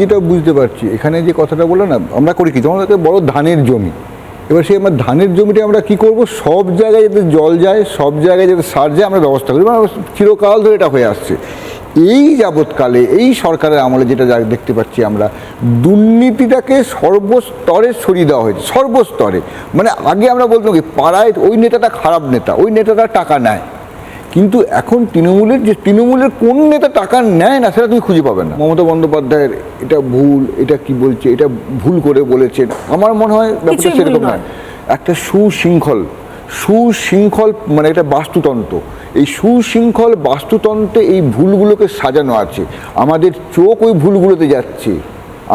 যেটা বুঝতে পারছি। এখানে যে কথাটা বলল না, আমরা করি কি? একটা বড় ধানের জমি। এবার সেই আমার ধানের জমিটা আমরা কি করব? সব জায়গায় যাতে জল যায়, সব জায়গায় যাতে সার যায়, আমরা ব্যবস্থা করি। মানে চিরকাল ধরে এটা হয়ে আসছে। এই যাবৎকালে, এই সরকারের আমলে যেটা দেখতে পাচ্ছি আমরা, দুর্নীতিটাকে সর্বস্তরে সরিয়ে দেওয়া হয়েছে। সর্বস্তরে। মানে আগে আমরা বলতাম কি, পাড়ায় ওই নেতাটা খারাপ নেতা, ওই নেতাটা টাকা নেয়। কিন্তু এখন তৃণমূলের যে তৃণমূলের কোন নেতা টাকা নেয় না সেটা তুমি খুঁজে পাবে না। মমতা বন্দ্যোপাধ্যায়ের এটা ভুল এটা কি বলছে এটা ভুল করে বলেছেন। আমার মনে হয় ব্যাপারটা সেরকম নয়। নয়। একটা সুশৃঙ্খল সুশৃঙ্খল মানে একটা বাস্তুতন্ত্র। এই সুশৃঙ্খল বাস্তুতন্ত্রে এই ভুলগুলোকে সাজানো আছে। আমাদের চোখ ওই ভুলগুলোতে যাচ্ছে।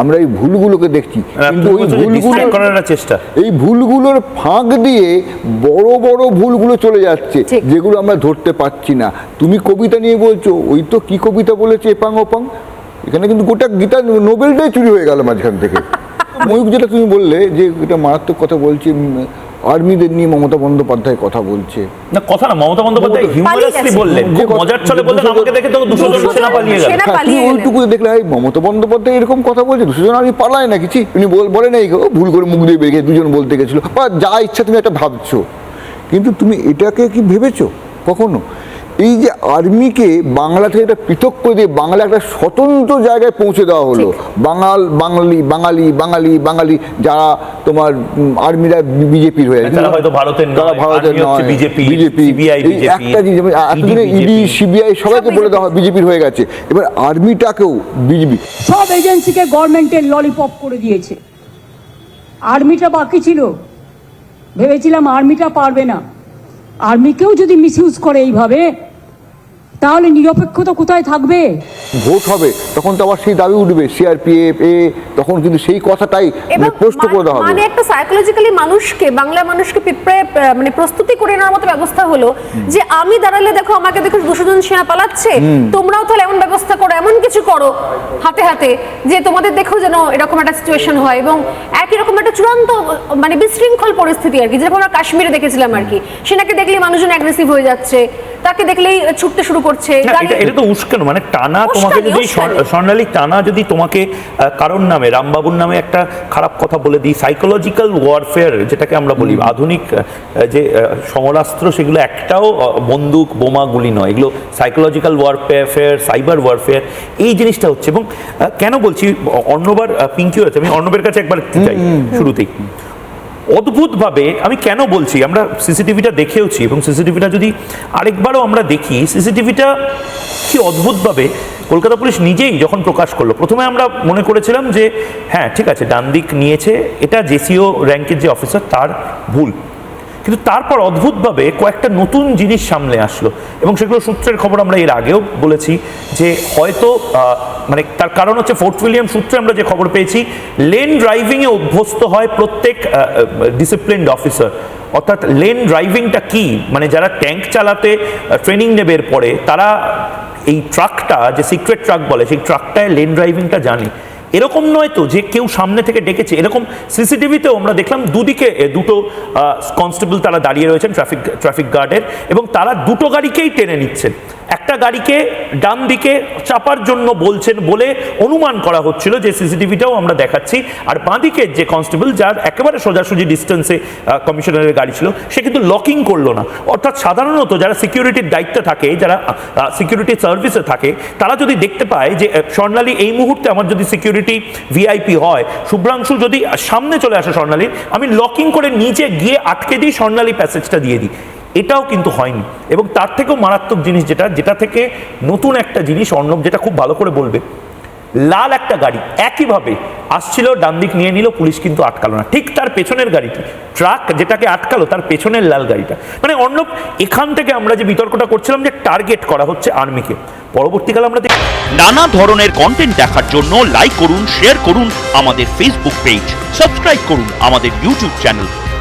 আমরা এই ভুলগুলোকে দেখছি। কিন্তু ওই ভুলগুলো করার চেষ্টা। এই ভুলগুলোর ফাঁক দিয়ে বড় বড় ভুলগুলো চলে যাচ্ছে যেগুলো আমরা ধরতে পারছি না। তুমি কবিতা নিয়ে বলছো ওই তো কি কবিতা বলেছে এপাং ওপাং? এখানে কিন্তু গোটা গীতা নোবেলটাই চুরি হয়ে গেল মাঝখান থেকে। ময়ূক যেটা তুমি বললে যে এটা মারাত্মক কথা বলছে আর্মিদের নিয়ে মমতা বন্দ্যোপাধ্যায় কথা বলছে। না কথা না মমতা বন্দ্যোপাধ্যায় হিউমারাসলি বললেন। খুব মজার ছলে বললেন আমাকে দেখে তো দুশো জন সেনা পালিয়ে গেল। সেনা- হ্যাঁ, ওইটুকু দেখলে এই মমতা বন্দ্যোপাধ্যায় এরকম কথা বলছে দুজন আমি পালায় না কিছু উনি বল- বলে নাই গো, ভুল করে মুখ দিয়ে বেরিয়ে দুজন বলতে গেছিল। বা যা ইচ্ছা তুমি একটা ভাবছ। কিন্তু তুমি এটাকে কি ভেবেছো? কখনো? এই যে আর্মিকে বাংলা থেকে একটা পৃথক করে দিয়ে বাংলা একটা স্বতন্ত্র জায়গায় পৌঁছে দেওয়া হলো। বাঙাল বাঙালি বাঙালি বাঙালি বাঙালি যারা তোমার আর্মিরা বিজেপির হয়ে তারা হয়তো ভারতের তারা ভারতের নয় বিজেপি একটা জিনিস এতদিনে ইডি সিবিআই সবাইকে বলে দেওয়া হয় বিজেপির হয়ে গেছে। এবার আর্মিটাকেও বিজেপি। সব এজেন্সিকে গভর্নমেন্টের ললিপপ করে দিয়েছে। আর্মিটা বাকি ছিল। ভেবেছিলাম আর্মিটা পারবে না। আর্মিকেও যদি মিসইউজ করে এইভাবে তাহলে নিরপেক্ষতা কোথায় থাকবে? ভোট হবে তখন তো আবার সেই দাবি উঠবে সিআরপিএফ এ তখন কিন্তু সেই কথাটাই প্রশ্ন করে দেওয়া হবে। মানে একটা সাইকোলজিক্যালি মানুষকে বাংলা মানুষকে প্রিপেয়ার মানে প্রস্তুতি করে নেওয়ার মতো ব্যবস্থা হলো যে আমি দাঁড়ালে দেখো আমাকে দেখো দুশো জন সেনা পালাচ্ছে তোমরাও তাহলে এমন ব্যবস্থা করো এমন কিছু করো হাতে হাতে যে তোমাদের দেখো যেন এরকম একটা সিচুয়েশন হয়। এবং একই রকম একটা চূড়ান্ত মানে বিশৃঙ্খল পরিস্থিতি আর কি। যেরকম আমরা কাশ্মীরে দেখেছিলাম আর কি। সেটাকে দেখলে মানুষজন অ্যাগ্রেসিভ হয়ে যাচ্ছে। তাকে দেখলেই ছুটতে শুরু করছে এটা তো উস্কানো মানে টানা তোমাকে যদি। স্বর্ণালী টানা যদি তোমাকে কারোর নামে রামবাবুর নামে একটা খারাপ কথা বলে দিই সাইকোলজিক্যাল ওয়ারফেয়ার যেটাকে আমরা বলি আধুনিক যে সমরাস্ত্র সেগুলো একটাও বন্দুক বোমা গুলি নয় এগুলো সাইকোলজিক্যাল ওয়ারফেয়ার সাইবার ওয়ারফেয়ার এই জিনিসটা হচ্ছে। এবং কেন বলছি অর্ণবার পিঙ্কিও আছে আমি অর্ণবের কাছে একবার চাই শুরুতেই। অদ্ভুতভাবে আমি কেন বলছি? আমরা সিসিটিভিটা দেখেওছি এবং সিসিটিভিটা যদি আরেকবারও আমরা দেখি, সিসিটিভিটা কি অদ্ভুতভাবে কলকাতা পুলিশ নিজেই যখন প্রকাশ করল, প্রথমে আমরা মনে করেছিলাম যে হ্যাঁ ঠিক আছে ডান দিক নিয়েছে, এটা জেসিও র্যাঙ্কের যে অফিসার, তার ভুল। কিন্তু তারপর অদ্ভুতভাবে কয়েকটা নতুন জিনিস সামনে আসলো। এবং সেগুলো সূত্রের খবর আমরা এর আগেও বলেছি যে হয়তো মানে তার কারণ হচ্ছে ফোর্ট উইলিয়াম সূত্রে আমরা যে খবর পেয়েছি, লেন ড্রাইভিংয়ে অভ্যস্ত হয় প্রত্যেক ডিসিপ্লিনড অফিসার। অর্থাৎ লেন ড্রাইভিংটা কি? মানে যারা ট্যাঙ্ক চালাতে ট্রেনিং নেবে এরপরে, তারা এই ট্রাকটা, যে সিক্রেট ট্রাক বলে, সেই ট্রাকটায় লেন ড্রাইভিংটা জানে। এরকম নয় তো যে কেউ সামনে থেকে ডেকেছে। এরকম সিসিটিভিতেও আমরা দেখলাম দুদিকে দুটো কনস্টেবল তারা দাঁড়িয়ে রয়েছেন ট্রাফিক ট্রাফিক গার্ডের এবং তারা দুটো গাড়িকেই টেনে নিচ্ছেন। একটা গাড়িকে ডান দিকে চাপার জন্য বলছেন বলে অনুমান করা হচ্ছিল, যে সিসিটিভিটাও আমরা দেখাচ্ছি। আর বাঁদিকের যে কনস্টেবল, যার একেবারে সোজাসুজি ডিস্টেন্সে কমিশনারের গাড়ি ছিল, সে কিন্তু লকিং করল না। অর্থাৎ সাধারণত যারা সিকিউরিটির দায়িত্বে থাকে, যারা সিকিউরিটি সার্ভিসে থাকে, তারা যদি দেখতে পায় যে স্বর্ণালী এই মুহূর্তে আমার যদি সিকিউরিটি ভিআইপি হয়, শুভ্রাংশু যদি সামনে চলে আসে স্বর্ণালী আমি লকিং করে নিচে গিয়ে আটকে দিই, স্বর্ণালী প্যাসেজটা দিয়ে দিই। এটাও কিন্তু হয়নি। এবং তার থেকেও মারাত্মক জিনিস যেটা যেটা থেকে নতুন একটা জিনিস, অর্ণব যেটা খুব ভালো করে বলবে, লাল একটা গাড়ি একইভাবে আসছিল, ডান দিক নিয়ে নিল, পুলিশ কিন্তু আটকালো না। ঠিক তার পেছনের গাড়িটি, ট্রাক যেটাকে আটকালো, তার পেছনের লাল গাড়িটা। মানে অর্ণব, এখান থেকে আমরা যে বিতর্কটা করছিলাম যে টার্গেট করা হচ্ছে আর্মিকে। পরবর্তীকালে আমরা দেখি নানা ধরনের কন্টেন্ট দেখার জন্য লাইক করুন শেয়ার করুন আমাদের ফেসবুক পেজ সাবস্ক্রাইব করুন আমাদের ইউটিউব চ্যানেল